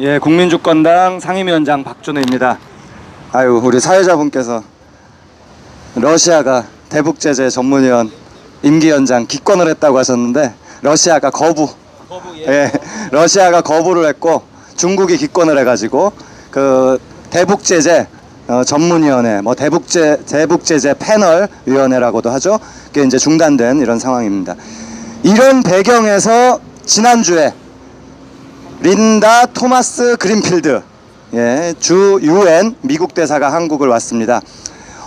예, 국민주권당 상임위원장 박준우입니다. 아유, 우리 사회자분께서 러시아가 대북 제재 전문위원 임기 연장 기권을 했다고 하셨는데 러시아가 거부. 예, 러시아가 거부를 했고 중국이 기권을 해가지고 그 대북 제재 어, 전문위원회, 뭐 대북 제 대북 제재 패널 위원회라고도 하죠. 그게 이제 중단된 이런 상황입니다. 이런 배경에서 지난주에 린다 토마스 그린필드 예, 주 유엔 미국 대사가 한국을 왔습니다.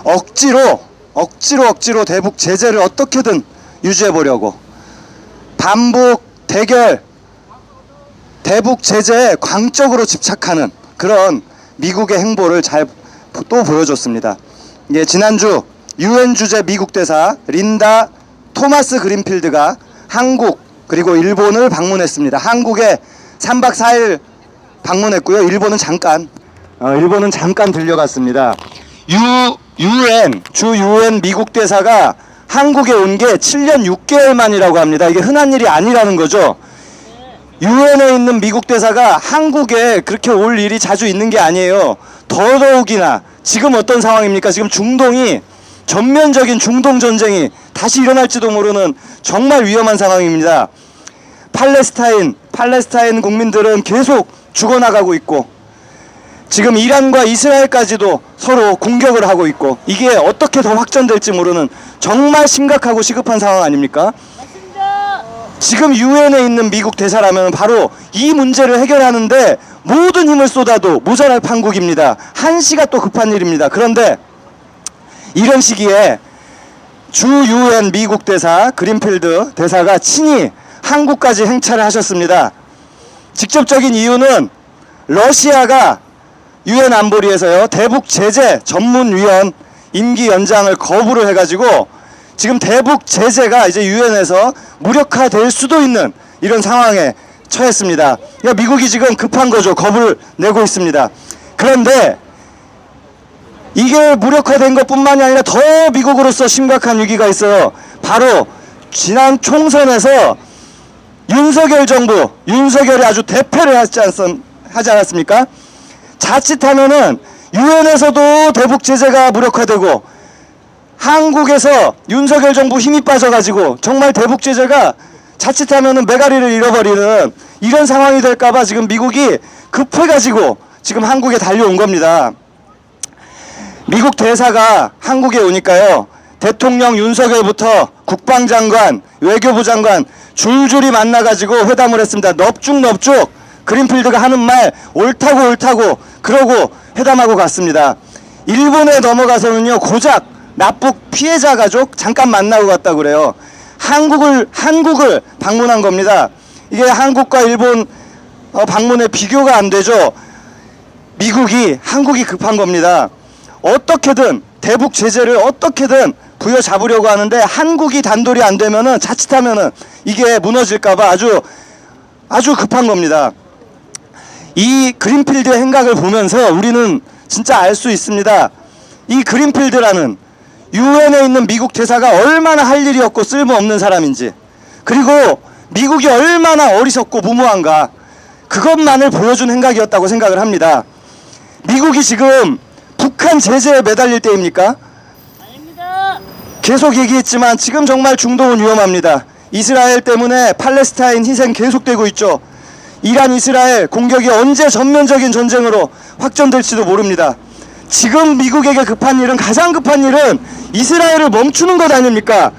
억지로 억지로 억지로 대북 제재를 어떻게든 유지해 보려고 반복 대결 대북 제재에 광적으로 집착하는 그런 미국의 행보를 잘 또 보여줬습니다. 예, 지난주 유엔 주재 미국 대사 린다 토마스 그린필드가 한국 그리고 일본을 방문했습니다. 한국에 3박 4일 방문했고요. 일본은 잠깐 어, 일본은 잠깐 들려갔습니다. 유 유엔 주 유엔 미국 대사가 한국에 온 게 7년 6개월 만이라고 합니다. 이게 흔한 일이 아니라는 거죠. 유엔에 있는 미국 대사가 한국에 그렇게 올 일이 자주 있는 게 아니에요. 더더욱이나 지금 어떤 상황입니까? 지금 중동이 전면적인 중동 전쟁이 다시 일어날지도 모르는 정말 위험한 상황입니다. 팔레스타인 팔레스타인 국민들은 계속 죽어나가고 있고 지금 이란과 이스라엘까지도 서로 공격을 하고 있고 이게 어떻게 더 확전될지 모르는 정말 심각하고 시급한 상황 아닙니까? 지금 유엔에 있는 미국 대사라면 바로 이 문제를 해결하는데 모든 힘을 쏟아도 모자랄 판국입니다. 한시가 또 급한 일입니다. 그런데 이런 시기에 주 유엔 미국 대사 그린필드 대사가 친히 한국까지 행차를 하셨습니다. 직접적인 이유는 러시아가 유엔 안보리에서요 대북 제재 전문위원 임기 연장을 거부를 해가지고 지금 대북 제재가 이제 유엔에서 무력화될 수도 있는 이런 상황에 처했습니다. 그러니까 미국이 지금 급한 거죠. 거부를 내고 있습니다. 그런데 이게 무력화된 것뿐만이 아니라 더 미국으로서 심각한 위기가 있어요. 바로 지난 총선에서 윤석열 정부, 윤석열이 아주 대패를 하지, 않, 하지 않았습니까? 자칫하면은 유엔에서도 대북 제재가 무력화되고 한국에서 윤석열 정부 힘이 빠져가지고 정말 대북 제재가 자칫하면은 메가리를 잃어버리는 이런 상황이 될까봐 지금 미국이 급해가지고 지금 한국에 달려온 겁니다. 미국 대사가 한국에 오니까요. 대통령 윤석열부터 국방장관, 외교부 장관 줄줄이 만나가지고 회담을 했습니다. 넙죽넙죽 그린필드가 하는 말 옳다고 옳다고 그러고 회담하고 갔습니다. 일본에 넘어가서는요 고작 납북 피해자 가족 잠깐 만나고 갔다 그래요. 한국을 한국을 방문한 겁니다. 이게 한국과 일본 어, 방문의 비교가 안 되죠. 미국이 한국이 급한 겁니다. 어떻게든 대북 제재를 어떻게든 부여잡으려고 하는데 한국이 단돌이 안 되면은 자칫하면은 이게 무너질까봐 아주 아주 급한 겁니다. 이 그린필드의 행각을 보면서 우리는 진짜 알 수 있습니다. 이 그린필드라는 유엔에 있는 미국 대사가 얼마나 할 일이 없고 쓸모없는 사람인지 그리고 미국이 얼마나 어리석고 무모한가 그것만을 보여준 행각이었다고 생각을 합니다. 미국이 지금 북한 제재에 매달릴 때입니까? 계속 얘기했지만 지금 정말 중동은 위험합니다. 이스라엘 때문에 팔레스타인 희생 계속되고 있죠. 이란 이스라엘 공격이 언제 전면적인 전쟁으로 확전될지도 모릅니다. 지금 미국에게 급한 일은 가장 급한 일은 이스라엘을 멈추는 것 아닙니까?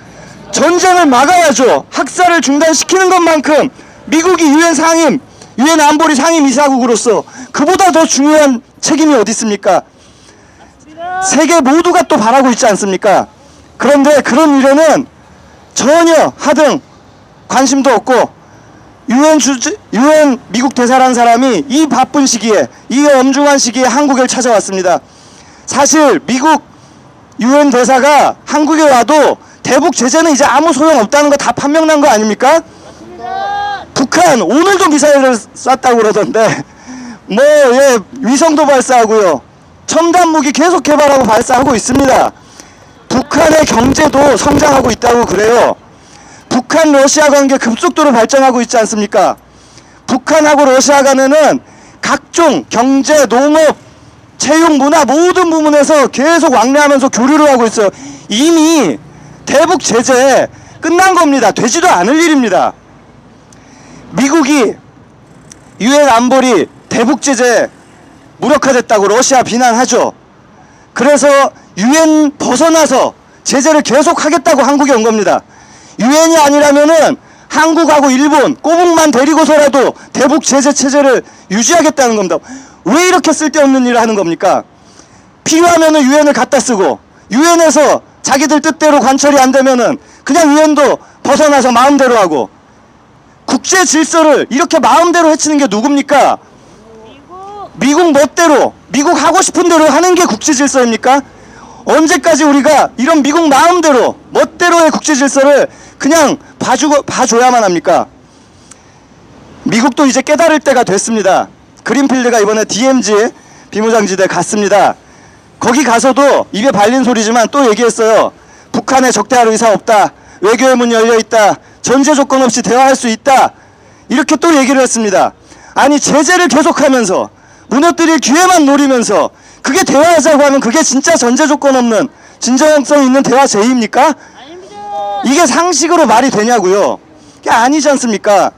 전쟁을 막아야죠. 학살을 중단시키는 것만큼 미국이 유엔 상임, 유엔 안보리 상임 이사국으로서 그보다 더 중요한 책임이 어디 있습니까? 세계 모두가 또 바라고 있지 않습니까? 그런데 그런 일에는 전혀 하등 관심도 없고 유엔 주지 유엔 미국 대사란 사람이 이 바쁜 시기에 이 엄중한 시기에 한국을 찾아왔습니다. 사실 미국 유엔 대사가 한국에 와도 대북 제재는 이제 아무 소용 없다는 거 다 판명난 거 아닙니까? 북한 오늘도 미사일을 쐈다고 그러던데 뭐 예, 위성도 발사하고요. 첨단 무기 계속 개발하고 발사하고 있습니다. 북한의 경제도 성장하고 있다고 그래요. 북한 러시아 관계 급속도로 발전하고 있지 않습니까? 북한하고 러시아 간에는 각종 경제, 농업, 체육, 문화 모든 부분에서 계속 왕래하면서 교류를 하고 있어요. 이미 대북 제재 끝난 겁니다. 되지도 않을 일입니다. 미국이 유엔 안보리 대북 제재 무력화됐다고 러시아 비난하죠. 그래서 유엔 벗어나서 제재를 계속하겠다고 한국에 온 겁니다. 유엔이 아니라면은 한국하고 일본 꼬북만 데리고서라도 대북 제재 체제를 유지하겠다는 겁니다. 왜 이렇게 쓸데없는 일을 하는 겁니까? 필요하면은 유엔을 갖다 쓰고 유엔에서 자기들 뜻대로 관철이 안 되면은 그냥 유엔도 벗어나서 마음대로 하고 국제 질서를 이렇게 마음대로 해치는 게 누굽니까? 미국 멋대로 미국 하고 싶은 대로 하는 게 국제 질서입니까? 언제까지 우리가 이런 미국 마음대로 멋대로의 국제 질서를 그냥 봐주고 봐줘야만 합니까? 미국도 이제 깨달을 때가 됐습니다. 그린필드가 이번에 DMZ 비무장지대 갔습니다. 거기 가서도 입에 발린 소리지만 또 얘기했어요. 북한에 적대할 의사 없다. 외교의 문 열려 있다. 전제 조건 없이 대화할 수 있다. 이렇게 또 얘기를 했습니다. 아니 제재를 계속하면서 무너뜨릴 기회만 노리면서 그게 대화하자고 하면 그게 진짜 전제 조건 없는 진정성 있는 대화 제의입니까? 이게 상식으로 말이 되냐고요. 이게 아니지 않습니까?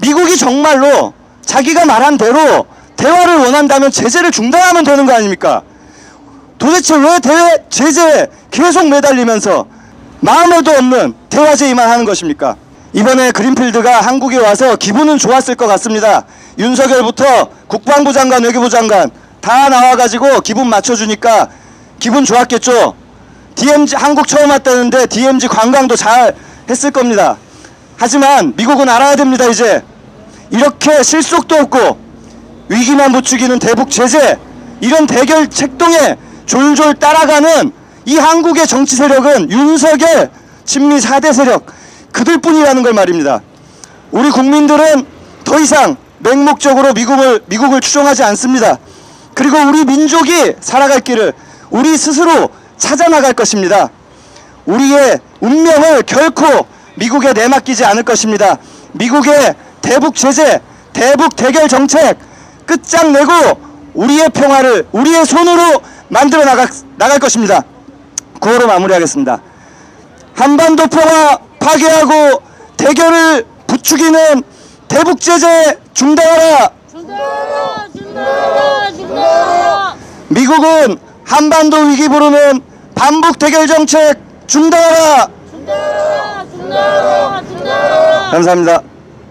미국이 정말로 자기가 말한 대로 대화를 원한다면 제재를 중단하면 되는 거 아닙니까? 도대체 왜 대외 제재에 계속 매달리면서 마음에도 없는 대화 제의만 하는 것입니까? 이번에 그린필드가 한국에 와서 기분은 좋았을 것 같습니다. 윤석열부터 국방부 장관, 외교부 장관 다 나와가지고 기분 맞춰주니까 기분 좋았겠죠. DMZ 한국 처음 왔다는데 DMZ 관광도 잘 했을 겁니다. 하지만 미국은 알아야 됩니다. 이제 이렇게 실속도 없고 위기만 부추기는 대북 제재 이런 대결 책동에 졸졸 따라가는 이 한국의 정치 세력은 윤석열 친미 4대 세력 그들뿐이라는 걸 말입니다. 우리 국민들은 더 이상 맹목적으로 미국을 미국을 추종하지 않습니다. 그리고 우리 민족이 살아갈 길을 우리 스스로 찾아 나갈 것입니다. 우리의 운명을 결코 미국에 내맡기지 않을 것입니다. 미국의 대북 제재, 대북 대결 정책 끝장내고 우리의 평화를 우리의 손으로 만들어 나갈, 나갈 것입니다. 구호로 마무리하겠습니다. 한반도 평화 파괴하고 대결을 부추기는 대북 제재 중단하라. 중단하라! 중단하라! 중단하라! 미국은 한반도 위기 부르는 반북 대결 정책 중단하라. 중단하라! 중단하라! 중단하라! 감사합니다.